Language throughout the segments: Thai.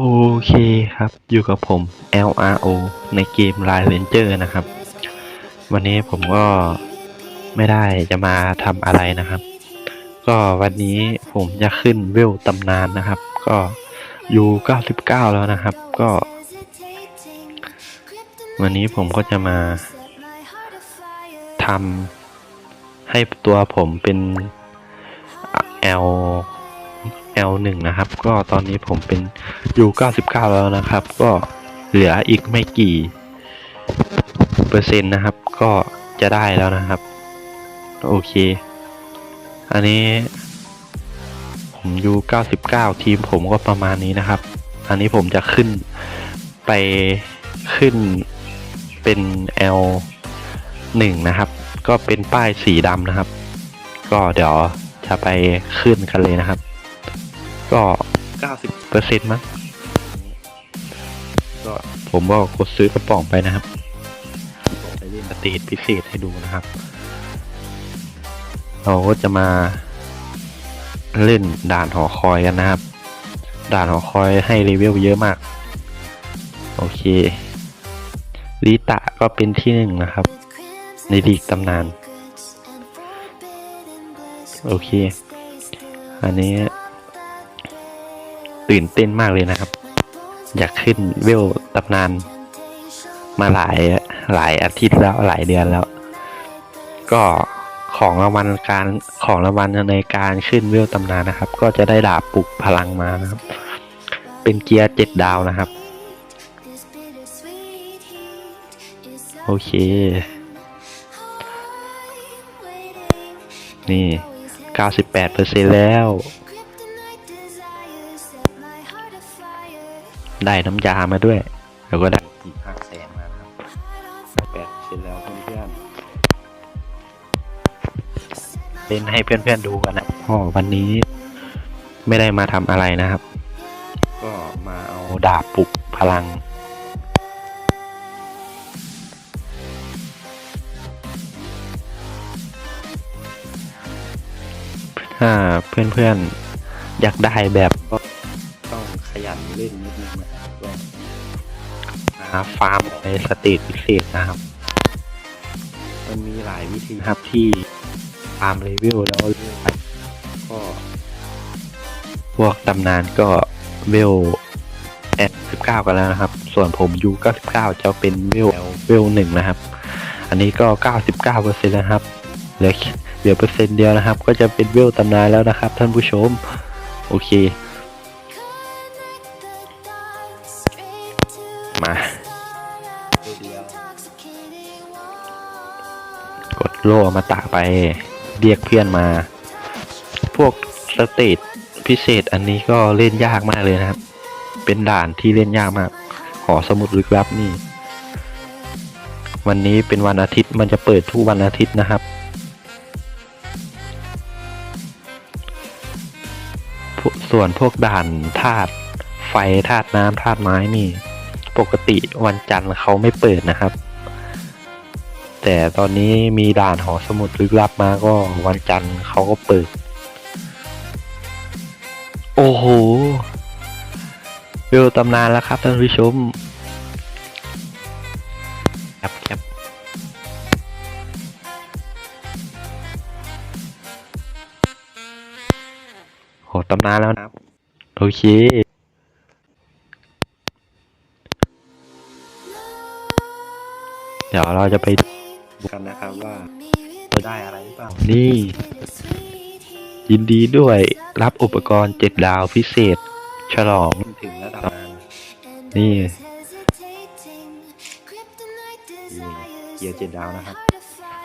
โอเคครับ อยู่กับผม LRO ในเกม Line Ranger นะครับ วันนี้ผมก็ไม่ได้จะมาทำอะไรนะครับ ก็วันนี้ผมจะขึ้นเวลตำนานนะครับ ก็อยู่ 99 แล้วนะครับ ก็ วันนี้ผมก็จะมาทำให้ตัวผมเป็น L L หนึ่งนะครับ ก็ตอนนี้ผมเป็นอยู่ 99 แล้วนะครับ ก็เหลืออีกไม่กี่ เปอร์เซ็นต์นะครับ ก็จะได้แล้วนะครับ โอเค อันนี้ ผมอยู่ 99 ทีมผมก็ประมาณนี้นะครับ อันนี้ผมจะขึ้นไปขึ้นเป็น L หนึ่งนะครับ ก็เป็นป้ายสีดำนะครับ ก็เดี๋ยวจะไปขึ้นกันเลยนะครับ ก็90เปอร์เซ็นต์มั้งก็ผมก็กดซื้อกระป๋องไปนะครับผมไปเล่นสตรีทพิเศษให้ดูนะครับ เราก็จะมาเล่นด่านหอคอยกันนะครับ ด่านหอคอยให้เลเวลเยอะมาก โอเคลิตะก็เป็นที่หนึ่งนะครับ ในลีกตำนาน โอเค อันนี้ ตื่นเต้นมากเลยนะครับ อยากขึ้นเวลตำนาน มาหลายหลายอาทิตย์แล้วหลายเดือนแล้ว ก็ของรางวัลการของรางวัลในการขึ้นเวลตำนานนะครับ ก็จะได้ดาบปลุกพลังมานะครับ เป็นเกียร์เจ็ดดาวนะครับ โอเค นี่ 98%แล้ว ได้น้ำยามาด้วย แล้วก็ได้อีกห้าแสนมาครับแปดเสร็จแล้วเพื่อนๆเล่นให้เพื่อนๆดูกันนะพ่อวันนี้ไม่ได้มาทำอะไรนะครับ ก็มาเอาดาบปลุกพลังถ้าเพื่อนๆอยากได้แบบก็ต้องขยัน เล่นนิดนึงนะครับก็หาฟาร์มในสเตจพิเศษนะครับ มันมีหลายวิธีครับที่ฟาร์มเลเวลแล้วเลื่อนไปก็ พวกตำนานก็เวลแอด19กันแล้วนะครับ ส่วนผมยู99จะเป็นเวลเวลหนึ่งนะครับ อันนี้ก็99%นะครับ เหลือเหลือเปอร์เซ็นต์เดียวนะครับ ก็จะเป็นเวลตำนานแล้วนะครับ ท่านผู้ชม โอเค มากดโล่มาตะไป เรียกเพื่อนมา พวกสเตจพิเศษอันนี้ก็เล่นยากมากเลยนะครับ เป็นด่านที่เล่นยากมาก หอสมุดลึกลับนี่ วันนี้เป็นวันอาทิตย์มันจะเปิดทุกวันอาทิตย์นะครับ ส่วนพวกด่านธาตุไฟธาตุน้ำธาตุไม้นี่ ปกติวันจันทร์เขาไม่เปิดนะครับ แต่ตอนนี้มีด่านหอสมุดลึกลับมาก็วันจันทร์เขาก็เปิด โอ้โหเวลตำนานแล้วครับท่านผู้ชมแคปแคปโหตำนานแล้วนะ โอเค เดี๋ยวเราจะไปดูกันนะครับว่าจะได้อะไรหรือเปล่า นี่ ยินดีด้วยรับอุปกรณ์เจ็ดดาวพิเศษ ฉลอง ถึงระดับนี่เกียร์เจ็ดดาวนะครับ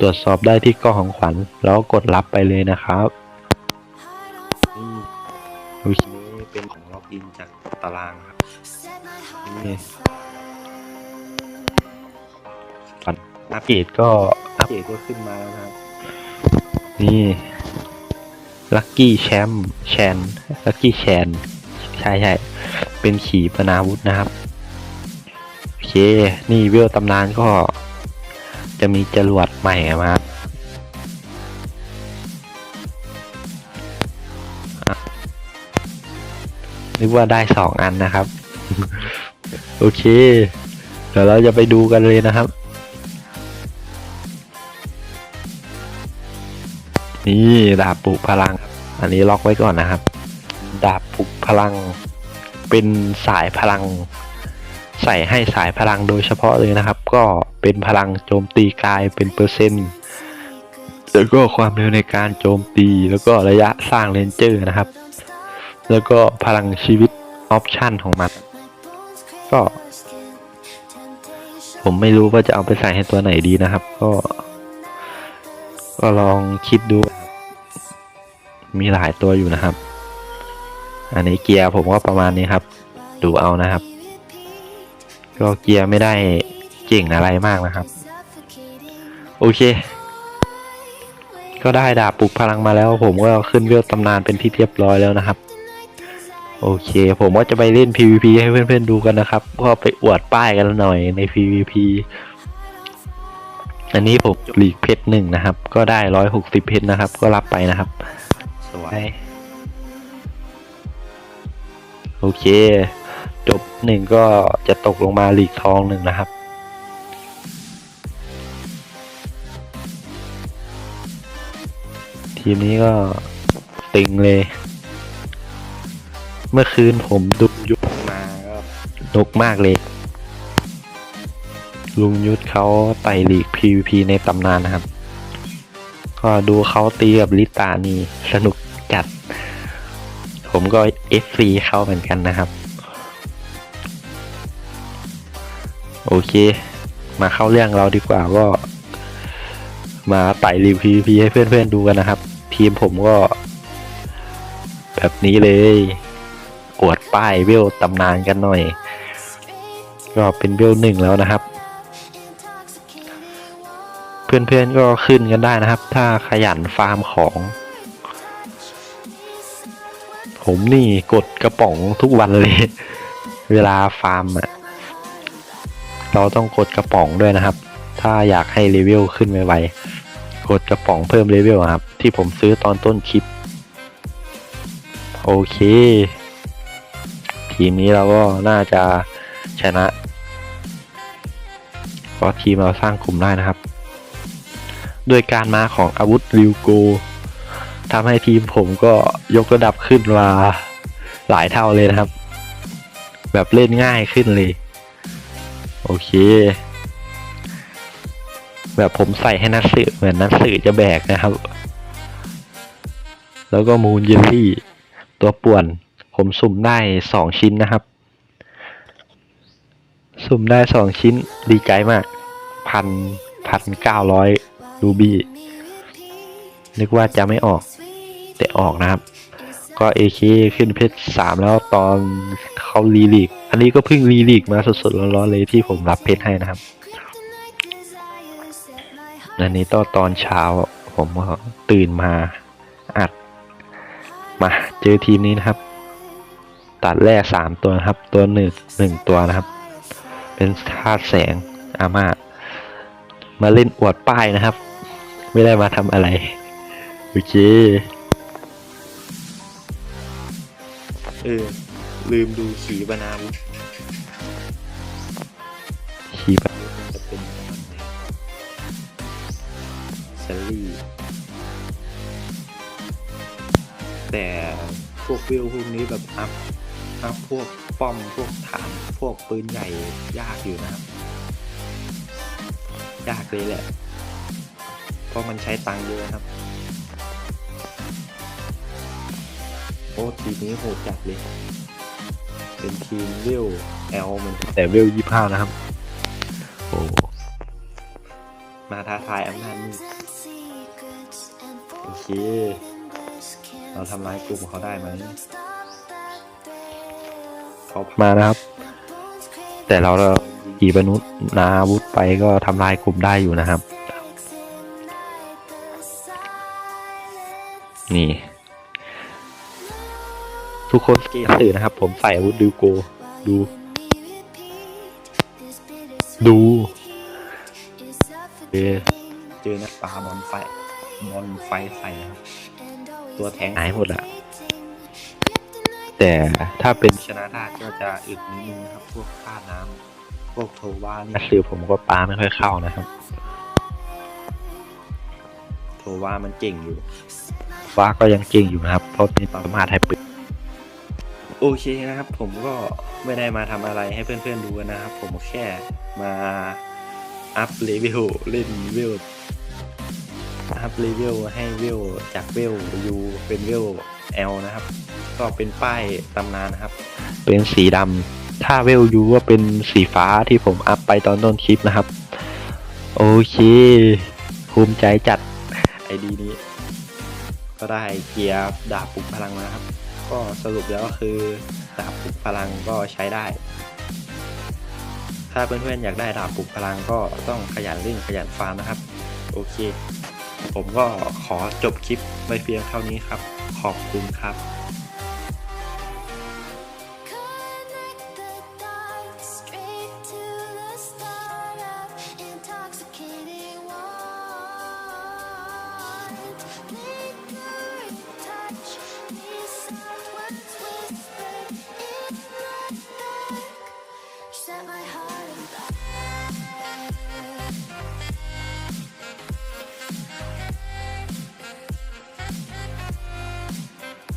ตรวจสอบได้ที่กล่องของขวัญแล้วกดรับไปเลยนะครับนี่ดูชิ้นนี้เป็นของล็อกอินจากตารางครับนี่ อัปเกรดก็อัปเกรดก็ขึ้นมาแล้วนะครับ นี่ลัคกี้แชมป์แชนลัคกี้แชนใช่ใช่เป็นขีปนาวุธนะครับโอเค นี่เวลตำนานก็ จะมีจรวดใหม่มาอะนึกว่าได้สองอันนะครับ โอเค เดี๋ยวเราจะไปดูกันเลยนะครับ นี่ดาบปลุกพลัง อันนี้ล็อกไว้ก่อนนะครับ ดาบปลุกพลัง เป็นสายพลัง ใส่ให้สายพลังโดยเฉพาะเลยนะครับ ก็เป็นพลังโจมตีกายเป็นเปอร์เซ็นต์แล้วก็ความเร็วในการโจมตี แล้วก็ระยะสร้างเลนเจอร์นะครับ แล้วก็พลังชีวิตออปชันของมันก็ ผมไม่รู้ว่าจะเอาไปใส่ให้ตัวไหนดีนะครับ ก็ ก็ลองคิดดู มีหลายตัวอยู่นะครับ อันนี้เกียร์ผมก็ประมาณนี้ครับ ดูเอานะครับ ก็เกียร์ไม่ได้เก่งอะไรมากนะครับ โอเค ก็ได้ดาบปลุกพลังมาแล้ว ผมก็ขึ้นเวลตำนานเป็นที่เรียบร้อยแล้วนะครับ โอเค ผมก็จะไปเล่น PVP ให้เพื่อนๆดูกันนะครับ ก็ไปอวดป้ายกันหน่อยใน PVP อันนี้ผมหลีกเพชรหนึ่งนะครับ ก็ได้ร้อยหกสิบเพชรนะครับ ก็รับไปนะครับ สวยโอเค จบหนึ่งก็จะตกลงมาหลีกทองหนึ่งนะครับ ทีมนี้ก็ติงเลย เมื่อคืนผมดูยุทธมาก็ดกมากเลย ลุงยุทธเขาไต่ลีก PVP ในตำนานนะครับ ก็ดูเขาตีกับลิตานี่สนุกจัด ผมก็ FC เขาเหมือนกันนะครับ โอเค มาเข้าเรื่องเราดีกว่าก็ มาไต่รีวิว PVP ให้เพื่อนๆดูกันนะครับ ทีมผมก็ แบบนี้เลยอวดป้ายเวลตำนานกันหน่อย ก็เป็นเวลหนึ่งแล้วนะครับ เพื่อนๆก็ขึ้นกันได้นะครับ ถ้าขยันฟาร์มของ ผมนี่กดกระป๋องทุกวันเลย เวลาฟาร์มอะเราต้องกดกระป๋องด้วยนะครับ ถ้าอยากให้เลเวลขึ้นไวๆกดกระป๋องเพิ่มเลเวลครับ ที่ผมซื้อตอนต้นคลิป โอเค ทีมนี้เราก็น่าจะชนะ เพราะทีมเราสร้างกลุ่มได้นะครับ ด้วยการมาของอาวุธริวโกทำให้ทีมผมก็ยกระดับขึ้นมาหลายเท่าเลยนะครับ แบบเล่นง่ายขึ้นเลย โอเค แบบผมใส่ให้นักสืบเหมือนนักสืบจะแบกนะครับ แล้วก็มูนเยลลี่ ตัวป่วน ผมสุ่มได้สองชิ้นนะครับ สุ่มได้สองชิ้นดีใจมากพันพันเก้าร้อย รูบี้นึกว่าจะไม่ออก แต่ออกนะครับ ก็เอเคขึ้นเพชรสามแล้วตอนเขารีลีก อันนี้ก็เพิ่งรีลีกมาสดๆร้อนๆเลยที่ผมรับเพชรให้นะครับอันนี้ตอนตอนเช้าผมก็ตื่นมาอัด มาเจอทีมนี้นะครับ ตัดแรกสามตัวนะครับ ตัวหนึ่งหนึ่งตัวนะครับ เป็นธาตุแสงอาม่ามาเล่นอวดป้ายนะครับ ไม่ได้มาทำอะไร โอเค เออ ลืมดูขีบานาวุธขีบานาวุธมันจะเป็นประมาณไหนแซลลี่แต่พวกวิวพวกนี้แบบอัพอัพพวกป้อมพวกฐานพวกปืนใหญ่ยากอยู่นะครับ ยากเลยแหละ เพราะมันใช้ตังค์เยอะครับ โอ้ทีมนี้โหดจัดเลย เป็นทีมเวลแอลมันแต่เวลยี่ห้านะครับ โอ้มาท้าทายอำนาจมืดโอเค เราทำลายกลุ่มเขาได้ไหมเขามานะครับ แต่เราเราขี่บรรนุษนาอาวุธไปก็ทำลายกลุ่มได้อยู่นะครับ นี่ ทุกคนเกมสื่อนะครับ ผมใส่อาวุธดิวโก ดู ดูเจอเจอนักปลาบอลไฟบอลไฟใส่นะครับ ตัวแทงหายหมดอะแต่ถ้าเป็นชนะได้ก็จะอึดนิดนึงนะครับ พวกค่าน้ำพวกโทวานี่คือผมก็ปาไม่ค่อยเข้านะครับโทวามันเก่งอยู่ ฟ้าก็ยังเก่งอยู่นะครับ เพราะมีสามารถให้ปืนโอเคนะครับ ผมก็ไม่ได้มาทำอะไรให้เพื่อนๆดูนะครับ ผมแค่มาอัพเลเวลเล่นเวลอัพเลเวลให้เวลจากเวลยูเป็นเวล L นะครับ ก็เป็นป้ายตำนานนะครับ เป็นสีดำถ้าเวลยูก็เป็นสีฟ้าที่ผมอัพไปตอนต้นคลิปนะครับ โอเค ภูมิใจจัดไอดีนี้ ก็ได้เกียร์ดาบปลุกพลังมาครับ ก็สรุปแล้วก็คือดาบปลุกพลังก็ใช้ได้ ถ้าเพื่อนๆอยากได้ดาบปลุกพลังก็ต้องขยันเล่นขยันฟาร์มนะครับ โอเค ผมก็ขอจบคลิปไว้เพียงเท่านี้ครับ ขอบคุณครับ